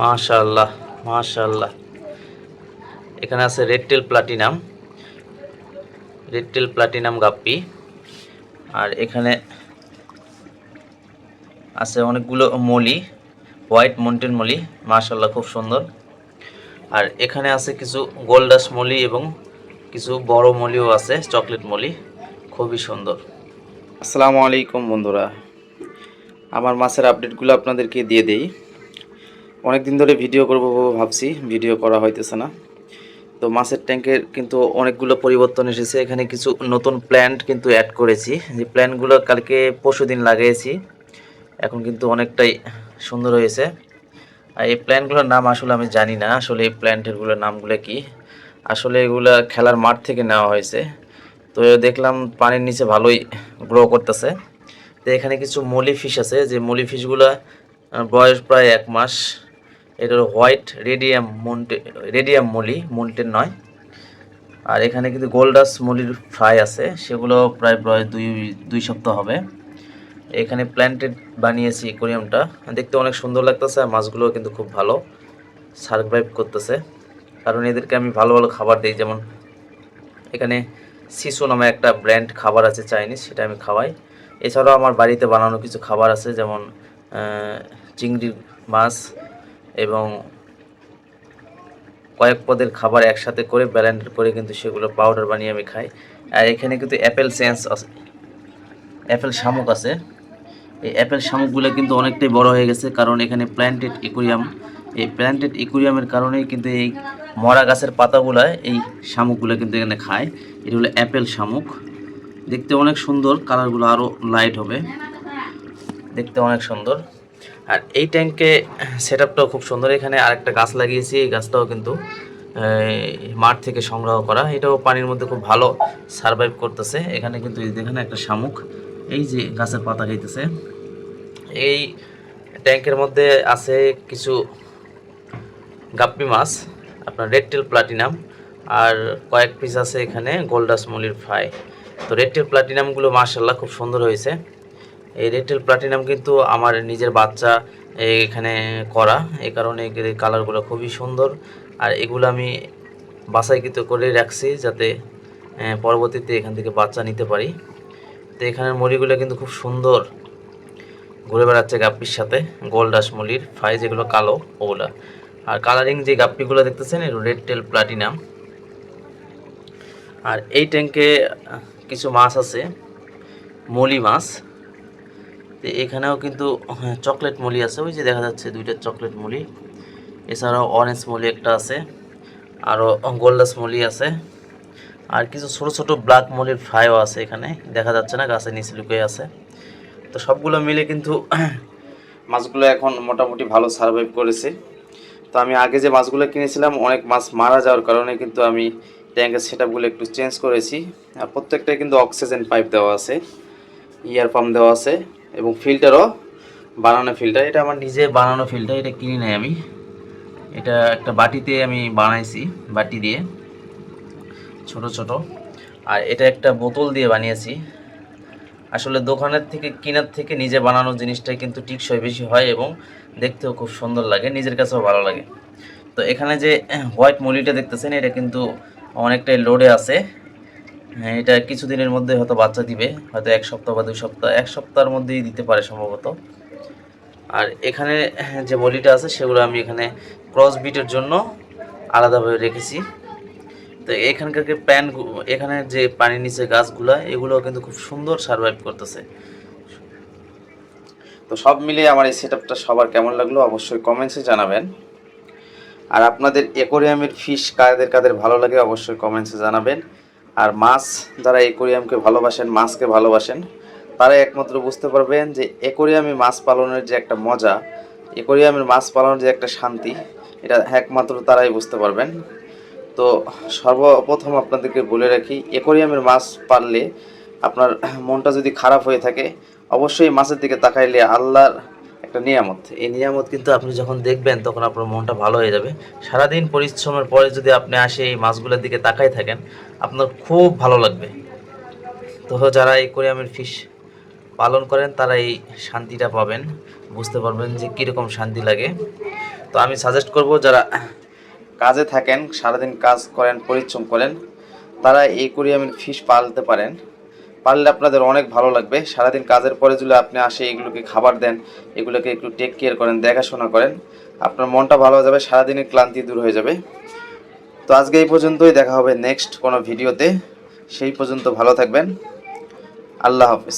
মাশাল্লাহ মাশাল্লাহ এখানে আছে red tail platinum red tail platinum guppy. আর এখানে আছে অনেকগুলো মলি হোয়াইট মাউন্টেন মলি মাশাল্লাহ খুব সুন্দর। আর এখানে আছে কিছু গোল্ডাস মলি এবং কিছু বড় মলিও আছে চকলেট মলি, খুবই সুন্দর। আসসালামু আলাইকুম বন্ধুরা। আমার মাছের আপডেটগুলো আপনাদেরকে দিয়ে দেই। অনেক দিন ধরে ভিডিও করব ভাবছি, ভিডিও করা হইতেছে না। তো মাছের ট্যাঙ্কের কিন্তু অনেকগুলো পরিবর্তন এসেছে, এখানে কিছু নতুন প্ল্যান্ট কিন্তু অ্যাড করেছি। যে প্ল্যান্টগুলো কালকে পরশু দিন লাগিয়েছি, এখন কিন্তু অনেকটাই সুন্দর হয়েছে। আর এই প্ল্যান্টগুলোর নাম আসলে আমি জানি না, আসলে এই প্ল্যান্টেরগুলোর নামগুলো কি। আসলে এগুলো খেলার মাঠ থেকে নেওয়া হয়েছে। তো দেখলাম পানির নিচে ভালোই গ্রো করতেছে। তো এখানে কিছু মলি ফিশ আছে, যে মলি ফিশগুলো বয়স প্রায় এক মাস। এটা হলো হোয়াইট রেডিয়াম মন্টে রেডিয়াম মলি মন্টেন নয়। আর এখানে কিন্তু গোল্ডাস মলির ফ্রাই আছে সেগুলো প্রায় প্রায় দুই দুই সপ্তাহ হবে। এখানে প্ল্যান্টেড বানিয়েছি কোরিয়ামটা দেখতে অনেক সুন্দর লাগতেছে আর মাছগুলো কিন্তু খুব ভালো সার্ভাইভ করতেছে। কারণ এদেরকে আমি ভালো ভালো খাবার দিই যেমন এখানে সিসু নামে একটা ব্র্যান্ড খাবার আছে চাইনিজ সেটা আমি খাওয়াই। এছাড়াও আমার বাড়িতে বানানো কিছু খাবার আছে যেমন আহ, চিংড়ি মাছ এবং কয়েক পদের খাবার একসাথে করে ব্যালেন্ড করে কিন্তু সেগুলো পাউডার বানিয়ে আমি খাই। আর এখানে কিন্তু অ্যাপেল সেন্স আছে অ্যাপেল শামুক আছে। এই অ্যাপেল শামুকগুলো কিন্তু অনেকটাই বড় হয়ে গেছে, কারণ এখানে প্ল্যান্টেড ইকুরিয়াম এই প্ল্যান্টেড ইকুরিয়ামের কারণেই কিন্তু এই মরা গাছের পাতাগুলো এই শামুকগুলো কিন্তু এখানে খায়। এটা হলো অ্যাপেল শামুক। দেখতে অনেক সুন্দর কালারগুলো আরও লাইট হবে। দেখতে অনেক সুন্দর। আর এই ট্যাঙ্কে সেট আপটাও খুব সুন্দর। এখানে আরেকটা গাছ লাগিয়েছি, এই গাছটাও কিন্তু মাঠ থেকে সংগ্রহ করা। এটাও পানির মধ্যে খুব ভালো সারভাইভ করতেছে। এখানে কিন্তু এই দেখেন একটা শামুক, এই যে গাছের পাতা খাইতেছে। এই ট্যাঙ্কের মধ্যে আছে কিছু গাপ্পি মাছ, আপনার রেড টেল প্লাটিনাম আর কয়েক পিস আছে এখানে গোল্ডাস মলির ফ্রাই তো রেড টেল প্লাটিনামগুলো মার্শাল্লাহ খুব সুন্দর হয়েছে। এই রেড টেল প্লাটিনাম কিন্তু আমার নিজের বাচ্চা এখানে করা। এই কারণে কালারগুলো খুবই সুন্দর। আর এগুলো আমি বাসাইকৃত করে রাখছি যাতে পরবর্তীতে এখান থেকে বাচ্চা নিতে পারি। তো এখানের মুড়িগুলো কিন্তু খুব সুন্দর। ঘুরে বেড়াচ্ছে গাপ্পির সাথে গোল্ডাস মলির ফাই যেগুলো কালো, ওগুলা। আর কালারিং যে গাপ্পিগুলো দেখতেছেন রেড টেল প্লাটিনাম আর এই ট্যাঙ্কে কিছু মাছ আছে, মলি মাছ। তো এখানেও কিন্তু হ্যাঁ, চকলেট মলি আছে। ওই যে দেখা যাচ্ছে দুইটা চকলেট মলি। এছাড়াও অরেঞ্জ মলি একটা আছে। আরও গোল্ডাস মলি আছে। আর কিছু ছোট ছোট ব্ল্যাক মলির ফ্রাইও আছে এখানে। দেখা যাচ্ছে না গাছের নিচে লুকিয়ে আছে। তো সবগুলো মিলে কিন্তু মাছগুলো এখন মোটামুটি ভালো সার্ভাইভ করেছে। তো আমি আগে যে মাছগুলো কিনেছিলাম অনেক মাছ মারা যাওয়ার কারণে কিন্তু আমি ট্যাঙ্কের সেট একটু চেঞ্জ করেছি। আর প্রত্যেকটাই কিন্তু অক্সিজেন পাইপ দেওয়া আছে ইয়ার পাম্প দেওয়া আছে। এবং ফিল্টারও বানানো ফিল্টার এটা আমার নিজে বানানো ফিল্টার এটা কিনি নাই আমি। এটা একটা বাটিতে আমি বানাইছি, বাটি দিয়ে। ছোট ছোট। আর এটা একটা বোতল দিয়ে বানিয়েছি। আসলে দোকানের থেকে, কেনার থেকে নিজে বানানো জিনিসটাই কিন্তু টিকসই বেশি হয় এবং দেখতেও খুব সুন্দর লাগে, নিজের কাছেও ভালো লাগে। তো এখানে যে হোয়াইট মলিটা দেখতেছেন, এটা কিন্তু অনেকটাই লোডে আছে। এটা কিছুদিনের মধ্যে হয়তো বাচ্চা দিবে, হয়তো এক সপ্তাহ বা দুই সপ্তাহ, এক সপ্তাহের মধ্যেই দিতে পারে সম্ভবত। আর এখানে যে মলিটা আছে, সেগুলো আমি এখানে ক্রস বিটের জন্য আলাদাভাবে রেখেছি। তো এখানকার প্যান এখানে যে পানির নিচে গাছগুলো এগুলো কিন্তু খুব সুন্দর সার্ভাইভ করতেছে। তো সব মিলিয়ে আমার এই সেট সবার কেমন লাগল অবশ্যই কমেন্টসে জানাবেন। আর আপনাদের অ্যাকোরিয়ামের ফিশ কাদের কাদের ভালো লাগে অবশ্যই কমেন্টসে জানাবেন। আর মাছ যারা অ্যাকোরিয়ামকে ভালোবাসেন, মাছকে ভালোবাসেন তারা একমাত্র বুঝতে পারবেন যে অ্যাকোরিয়ামে মাছ পালনের যে একটা মজা অ্যাকোরিয়ামের মাছ পালনের যে একটা শান্তি, এটা একমাত্র তারাই বুঝতে পারবেন। তো সর্বপ্রথম আপনাদেরকে বলে রাখি অ্যাকোরিয়ামের মাছ পাললে আপনার মনটা যদি খারাপ হয়ে থাকে, অবশ্যই মাছের দিকে তাকাইলে আল্লাহর একটা নিয়ামত। এই নিয়ামত কিন্তু আপনি যখন দেখবেন, তখন আপনার মনটা ভালো হয়ে যাবে। সারাদিন পরিশ্রমের পরে যদি আপনি আসে এই মাছগুলোর দিকে তাকাই থাকেন, আপনার খুব ভালো লাগবে। তো যারা এই কোরিয়ামের ফিশ পালন করেন, তারা এই শান্তিটা পাবেন। বুঝতে পারবেন যে কীরকম শান্তি লাগে। তো আমি সাজেস্ট করব, যারা কাজে থাকেন, সারাদিন কাজ করেন, পরিশ্রম করেন, তারা এই কোরিয়ামের ফিশ পালতে পারেন। পারলে আপনাদের অনেক ভালো লাগবে। সারাদিন কাজের পরে যদি আপনি আসে এগুলোকে খাবার দেন, এগুলোকে একটু টেক কেয়ার করেন, দেখাশোনা করেন। আপনার মনটা ভালো হয়ে যাবে, সারাদিনের ক্লান্তি দূর হয়ে যাবে। তো আজকে এই পর্যন্তই, দেখা হবে নেক্সট কোনো ভিডিওতে সেই পর্যন্ত ভালো থাকবেন। আল্লাহ হাফিজ।